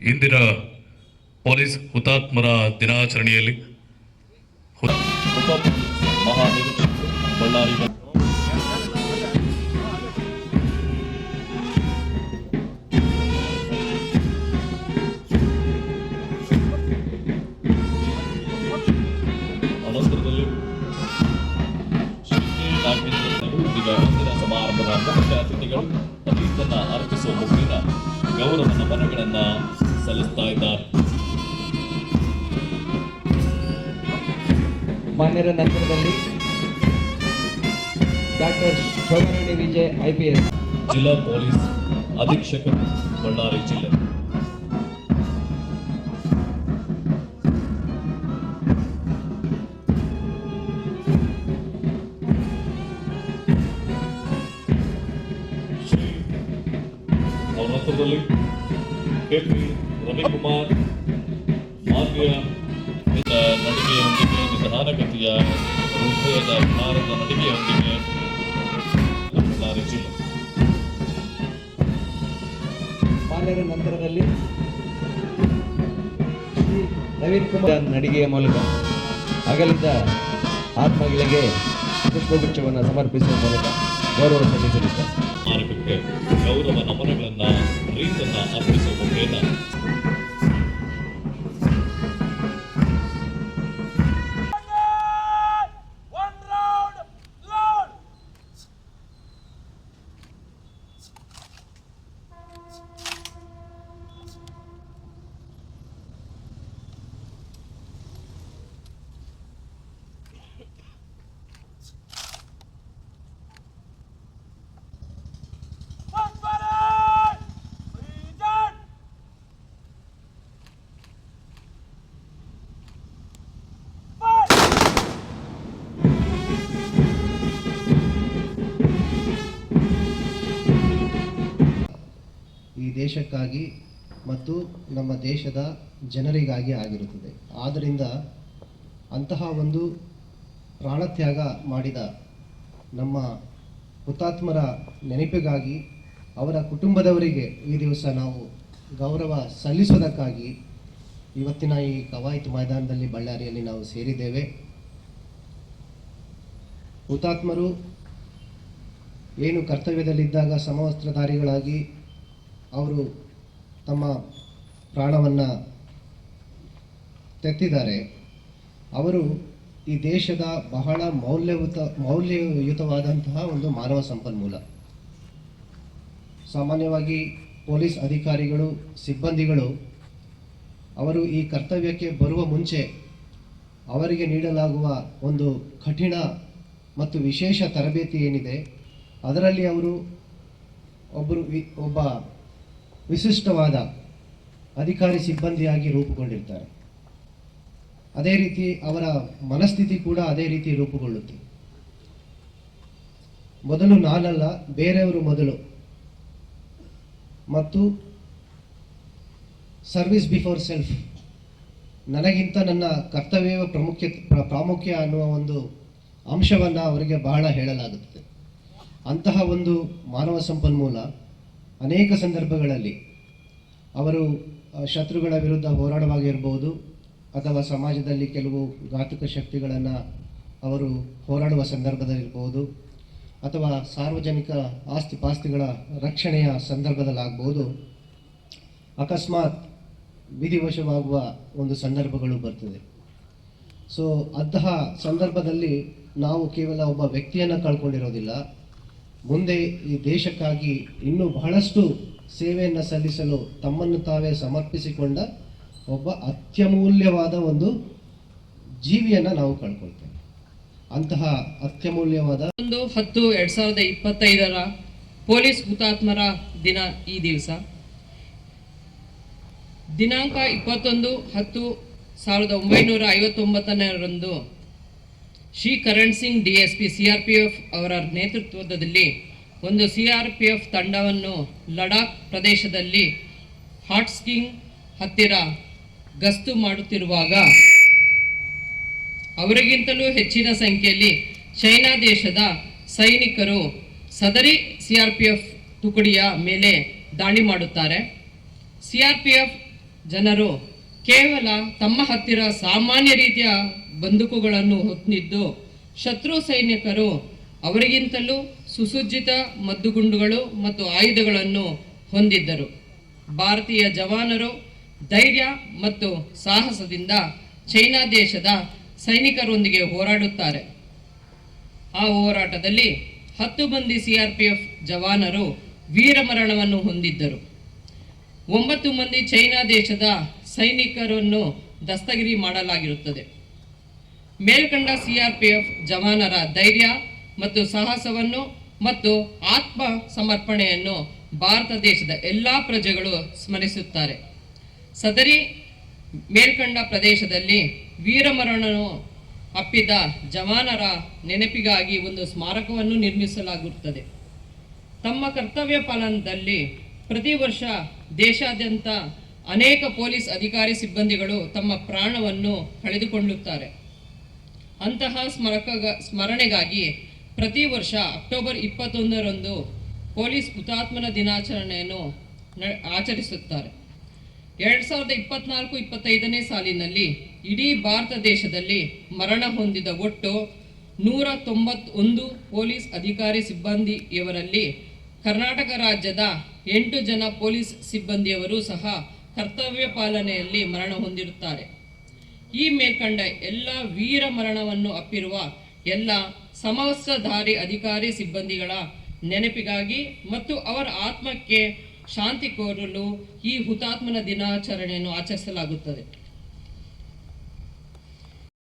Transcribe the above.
ಇಂದಿನ ಪೊಲೀಸ್ ಹುತಾತ್ಮರ ದಿನಾಚರಣೆಯಲ್ಲಿ ಅನಂತರದಲ್ಲಿ ಸಮಾರಂಭದ ಮುಖ್ಯ ಅತಿಥಿಗಳು ಅತೀತನ್ನ ಅರ್ಪಿಸುವ ಮುಖೇನ ಗೌರವ ನಮನಗಳನ್ನ ಸಲ್ಲಿಸ್ತಾ ಇದ್ದಾರೆ. ಮಾನ್ಯರ ನಂತರದಲ್ಲಿ doctor Shobharani Vijay I P S. ಜಿಲ್ಲಾ ಪೊಲೀಸ್ ಅಧೀಕ್ಷಕರು ಬಳ್ಳಾರಿ ಜಿಲ್ಲೆ. ಶ್ರೀ ಕೆಪಿ ರವಿಕುಮಾರ್ ನಿನ್ನ ನಡಿಗೆಯೊಂದಿಗೆ ನಿಧಾನಗತಿಯ ಹೃದಯದ ಭಾರತ ನಡಿಗೆಯೊಂದಿಗೆ ಬಳ್ಳಾರಿ ಜಿಲ್ಲೆ ಮಾನ್ಯರ ನಂತರದಲ್ಲಿ ಶ್ರೀ ನವೀನ್ ಕುಮಾರ್ ನಡಿಗೆಯ ಮೂಲಕ ಅಗಲಿದ ಆತ್ಮಗಳಿಗೆ ಪುಷ್ಪಗುಚ್ಛವನ್ನು ಸಮರ್ಪಿಸುವ ಮೂಲಕ ಗೌರವ ಸಲ್ಲಿಸಲಿದ್ದಾರೆ. ಸ್ಮಾರಕಕ್ಕೆ ಗೌರವ ನಮನಗಳನ್ನು ಪ್ರೀತನ್ನು ಅರ್ಪಿಸುವ ಮುಖೇನ ದೇಶಕ್ಕಾಗಿ ಮತ್ತು ನಮ್ಮ ದೇಶದ ಜನರಿಗಾಗಿ ಆಗಿರುತ್ತದೆ. ಆದ್ದರಿಂದ ಅಂತಹ ಒಂದು ಪ್ರಾಣತ್ಯಾಗ ಮಾಡಿದ ನಮ್ಮ ಹುತಾತ್ಮರ ನೆನಪಿಗಾಗಿ, ಅವರ ಕುಟುಂಬದವರಿಗೆ ಈ ದಿವಸ ನಾವು ಗೌರವ ಸಲ್ಲಿಸೋದಕ್ಕಾಗಿ ಇವತ್ತಿನ ಈ ಕವಾಯತು ಮೈದಾನದಲ್ಲಿ ಬಳ್ಳಾರಿಯಲ್ಲಿ ನಾವು ಸೇರಿದ್ದೇವೆ. ಹುತಾತ್ಮರು ಏನು ಕರ್ತವ್ಯದಲ್ಲಿದ್ದಾಗ ಸಮವಸ್ತ್ರಧಾರಿಗಳಾಗಿ ಅವರು ತಮ್ಮ ಪ್ರಾಣವನ್ನು ತೆತ್ತಿದ್ದಾರೆ. ಅವರು ಈ ದೇಶದ ಬಹಳ ಮೌಲ್ಯಯುತ, ಮೌಲ್ಯಯುತವಾದಂತಹ ಒಂದು ಮಾನವ ಸಂಪನ್ಮೂಲ. ಸಾಮಾನ್ಯವಾಗಿ ಪೊಲೀಸ್ ಅಧಿಕಾರಿಗಳು, ಸಿಬ್ಬಂದಿಗಳು ಅವರು ಈ ಕರ್ತವ್ಯಕ್ಕೆ ಬರುವ ಮುಂಚೆ ಅವರಿಗೆ ನೀಡಲಾಗುವ ಒಂದು ಕಠಿಣ ಮತ್ತು ವಿಶೇಷ ತರಬೇತಿ ಏನಿದೆ, ಅದರಲ್ಲಿ ಅವರು ಒಬ್ಬರು ಒಬ್ಬ ವಿಶಿಷ್ಟವಾದ ಅಧಿಕಾರಿ ಸಿಬ್ಬಂದಿಯಾಗಿ ರೂಪುಗೊಂಡಿರ್ತಾರೆ. ಅದೇ ರೀತಿ ಅವರ ಮನಸ್ಥಿತಿ ಕೂಡ ಅದೇ ರೀತಿ ರೂಪುಗೊಳ್ಳುತ್ತೆ. ಮೊದಲು ನಾನಲ್ಲ, ಬೇರೆಯವರು ಮೊದಲು. ಮತ್ತು ಸರ್ವಿಸ್ ಬಿಫೋರ್ ಸೆಲ್ಫ್ ನನಗಿಂತ ನನ್ನ ಕರ್ತವ್ಯವೇ ಪ್ರಮುಖ್ಯ, ಪ್ರಾಮುಖ್ಯ ಅನ್ನುವ ಒಂದು ಅಂಶವನ್ನು ಅವರಿಗೆ ಬಹಳ ಹೇಳಲಾಗುತ್ತದೆ. ಅಂತಹ ಒಂದು ಮಾನವ ಸಂಪನ್ಮೂಲ ಅನೇಕ ಸಂದರ್ಭಗಳಲ್ಲಿ ಅವರು ಶತ್ರುಗಳ ವಿರುದ್ಧ ಹೋರಾಡುವಾಗಿರ್ಬೋದು ಅಥವಾ ಸಮಾಜದಲ್ಲಿ ಕೆಲವು ಘಾತಕ ಶಕ್ತಿಗಳನ್ನು ಅವರು ಹೋರಾಡುವ ಸಂದರ್ಭದಲ್ಲಿರ್ಬೋದು ಅಥವಾ ಸಾರ್ವಜನಿಕ ಆಸ್ತಿ ಪಾಸ್ತಿಗಳ ರಕ್ಷಣೆಯ ಸಂದರ್ಭದಲ್ಲಾಗ್ಬೋದು, ಅಕಸ್ಮಾತ್ ವಿಧಿವಶವಾಗುವ ಒಂದು ಸಂದರ್ಭಗಳು ಬರ್ತದೆ. ಸೊ ಅಂತಹ ಸಂದರ್ಭದಲ್ಲಿ ನಾವು ಕೇವಲ ಒಬ್ಬ ವ್ಯಕ್ತಿಯನ್ನು ಕಳ್ಕೊಂಡಿರೋದಿಲ್ಲ. ಮುಂದೆ ಈ ದೇಶಕ್ಕಾಗಿ ಇನ್ನೂ ಬಹಳಷ್ಟು ಸೇವೆಯನ್ನು ಸಲ್ಲಿಸಲು ತಮ್ಮನ್ನು ತಾವೇ ಸಮರ್ಪಿಸಿಕೊಂಡ ಒಬ್ಬ ಅತ್ಯಮೂಲ್ಯವಾದ ಒಂದು ಜೀವಿಯನ್ನು ನಾವು ಕಳ್ಕೊಳ್ತೇವೆ. ಅಂತಹ ಅತ್ಯಮೂಲ್ಯವಾದ ಒಂದು ಹತ್ತು ಎರಡ್ ಸಾವಿರದ ಇಪ್ಪತ್ತೈದರ ಪೊಲೀಸ್ ಹುತಾತ್ಮರ ದಿನ ಈ ದಿವಸ. ದಿನಾಂಕ ಇಪ್ಪತ್ತೊಂದು ಹತ್ತು ಸಾವಿರದ ಒಂಬೈನೂರ ಐವತ್ತೊಂಬತ್ತನೆರಂದು Shri Karan Singh D S P C R P F ಅವರ ನೇತೃತ್ವದಲ್ಲಿ ಒಂದು ಸಿ ಆರ್ ಪಿ ಎಫ್ ತಂಡವನ್ನು ಲಡಾಖ್ ಪ್ರದೇಶದಲ್ಲಿ ಹಾಟ್ ಸ್ಕಿಂಗ್ ಹತ್ತಿರ ಗಸ್ತು ಮಾಡುತ್ತಿರುವಾಗ ಅವರಿಗಿಂತಲೂ ಹೆಚ್ಚಿನ ಸಂಖ್ಯೆಯಲ್ಲಿ ಚೈನಾ ದೇಶದ ಸೈನಿಕರು ಸದರಿ ಸಿ ಆರ್ ಪಿ ಎಫ್ ತುಕಡಿಯ ಮೇಲೆ ದಾಳಿ ಮಾಡುತ್ತಾರೆ. ಸಿ ಆರ್ ಪಿ ಎಫ್ ಜನರು ಕೇವಲ ತಮ್ಮ ಹತ್ತಿರ ಸಾಮಾನ್ಯ ರೀತಿಯ ಬಂದೂಕುಗಳನ್ನು ಹೊತ್ತಿದ್ದು ಶತ್ರು ಸೈನಿಕರು ಅವರಿಗಿಂತಲೂ ಸುಸಜ್ಜಿತ ಮದ್ದುಗುಂಡುಗಳು ಮತ್ತು ಆಯುಧಗಳನ್ನು ಹೊಂದಿದ್ದರು. ಭಾರತೀಯ ಜವಾನರು ಧೈರ್ಯ ಮತ್ತು ಸಾಹಸದಿಂದ ಚೈನಾ ದೇಶದ ಸೈನಿಕರೊಂದಿಗೆ ಹೋರಾಡುತ್ತಾರೆ. ಆ ಹೋರಾಟದಲ್ಲಿ ಹತ್ತು ಮಂದಿ ಸಿಆರ್ಪಿಎಫ್ ಜವಾನರು ವೀರಮರಣವನ್ನು ಹೊಂದಿದ್ದರು. ಒಂಬತ್ತು ಮಂದಿ ಚೈನಾ ದೇಶದ ಸೈನಿಕರನ್ನು ದಸ್ತಗಿರಿ ಮಾಡಲಾಗಿರುತ್ತದೆ. ಮೇಲ್ಕಂಡ ಸಿಆರ್ಪಿಎಫ್ ಜವಾನರ ಧೈರ್ಯ ಮತ್ತು ಸಾಹಸವನ್ನು ಮತ್ತು ಆತ್ಮ ಸಮರ್ಪಣೆಯನ್ನು ಭಾರತ ದೇಶದ ಎಲ್ಲ ಪ್ರಜೆಗಳು ಸ್ಮರಿಸುತ್ತಾರೆ. ಸದರಿ ಮೇಲ್ಕಂಡ ಪ್ರದೇಶದಲ್ಲಿ ವೀರಮರಣನು ಅಪ್ಪಿದ ಜವಾನರ ನೆನಪಿಗಾಗಿ ಒಂದು ಸ್ಮಾರಕವನ್ನು ನಿರ್ಮಿಸಲಾಗುತ್ತದೆ. ತಮ್ಮ ಕರ್ತವ್ಯ ಪಾಲನದಲ್ಲಿ ಪ್ರತಿ ವರ್ಷ ದೇಶಾದ್ಯಂತ ಅನೇಕ ಪೊಲೀಸ್ ಅಧಿಕಾರಿ ಸಿಬ್ಬಂದಿಗಳು ತಮ್ಮ ಪ್ರಾಣವನ್ನು ಕಳೆದುಕೊಳ್ಳುತ್ತಾರೆ. ಅಂತಹ ಸ್ಮರಕ ಸ್ಮರಣೆಗಾಗಿ ಪ್ರತಿ ವರ್ಷ ಅಕ್ಟೋಬರ್ ಇಪ್ಪತ್ತೊಂದರಂದು ಪೊಲೀಸ್ ಹುತಾತ್ಮನ ದಿನಾಚರಣೆಯನ್ನು ಆಚರಿಸುತ್ತಾರೆ. ಎರಡು ಸಾವಿರದ ಇಪ್ಪತ್ನಾಲ್ಕು, ಇಪ್ಪತ್ತೈದನೇ ಸಾಲಿನಲ್ಲಿ ಇಡೀ ಭಾರತ ದೇಶದಲ್ಲಿ ಮರಣ ಹೊಂದಿದ ಒಟ್ಟು ನೂರ ತೊಂಬತ್ತೊಂದು ಪೊಲೀಸ್ ಅಧಿಕಾರಿ ಸಿಬ್ಬಂದಿಯವರಲ್ಲಿ ಕರ್ನಾಟಕ ರಾಜ್ಯದ ಎಂಟು ಜನ ಪೊಲೀಸ್ ಸಿಬ್ಬಂದಿಯವರು ಸಹ ಕರ್ತವ್ಯ ಪಾಲನೆಯಲ್ಲಿ ಮರಣ ಹೊಂದಿರುತ್ತಾರೆ. ಈ ಮೇಲ್ಕಂಡ ಎಲ್ಲ ವೀರ ಮರಣವನ್ನು ಅಪ್ಪಿರುವ ಎಲ್ಲ ಸಮವಸ್ತ್ರಧಾರಿ ಅಧಿಕಾರಿ ಸಿಬ್ಬಂದಿಗಳ ನೆನಪಿಗಾಗಿ ಮತ್ತು ಅವರ ಆತ್ಮಕ್ಕೆ ಶಾಂತಿ ಕೋರಲು ಈ ಹುತಾತ್ಮನ ದಿನಾಚರಣೆಯನ್ನು ಆಚರಿಸಲಾಗುತ್ತದೆ.